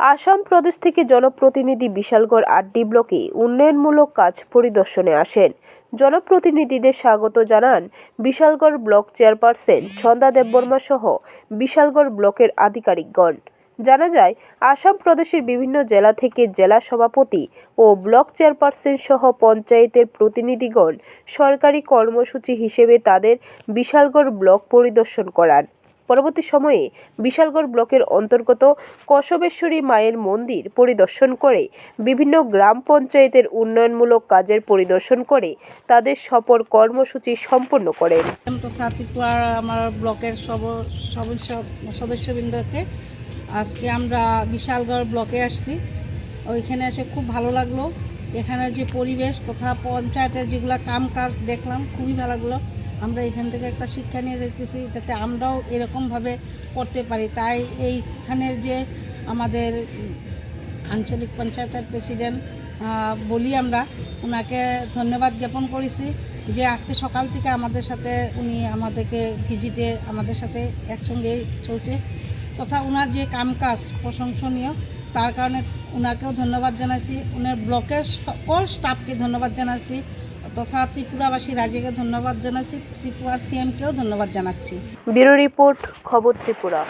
আসাম প্রদেশ থেকে জনপ্রতিনিধি বিশালগড় আড্ডি ব্লকে উন্নয়নমূলক কাজ পরিদর্শনে আসেন। জনপ্রতিনিধিদের স্বাগত জানান বিশালগড় ব্লক চেয়ারপারসন ছন্দা দেববর্মা সহ বিশালগড় ব্লকের আধিকারিকগণ। জানা যায়, আসাম প্রদেশের বিভিন্ন জেলা থেকে জেলা সভাপতি ও ব্লক চেয়ারপারসন সহ পঞ্চায়েতের প্রতিনিধিগণ সরকারি কর্মসূচি হিসেবে তাদের বিশালগড় ব্লক পরিদর্শন করান। পরবর্তী সময়ে বিশালগড় ব্লকের অন্তর্গত কসবেশ্বরী মায়ের মন্দির পরিদর্শন করে বিভিন্ন গ্রাম পঞ্চায়েতের উন্নয়নমূলক কাজের পরিদর্শন করে তাদের সফর কর্মসূচি সম্পন্ন করেন। আমার ব্লকের সদস্যবৃন্দকে। আজকে আমরা বিশালগড় ব্লকে আসছি। ওইখানে এসে খুব ভালো লাগল। এখানের যে পরিবেশ তথা পঞ্চায়েতের যেগুলো কাম কাজ দেখলাম, খুবই ভালো লাগল। আমরা এখান থেকে একটা শিক্ষা নিয়ে দেখতেছি যাতে আমরাও এরকমভাবে করতে পারি। তাই এইখানের যে আমাদের আঞ্চলিক পঞ্চায়েতের প্রেসিডেন্ট বলি আমরা ওনাকে ধন্যবাদ জ্ঞাপন করেছি যে আজকে সকাল থেকে আমাদের সাথে উনি আমাদেরকে ভিজিটে আমাদের সাথে একসঙ্গে চলছে। তথা ওনার যে কামকাজ প্রশংসনীয়, তার কারণে ওনাকেও ধন্যবাদ জানাচ্ছি ওনার ব্লকের সকল স্টাফকে ধন্যবাদ জানাচ্ছি তথা ত্রিপুরাবাসী রাজ্যকে ধন্যবাদ জানাচ্ছি ত্রিপুরা সিএমকেও ধন্যবাদ জানাচ্ছি। ব্যুরো রিপোর্ট খবর ত্রিপুরা।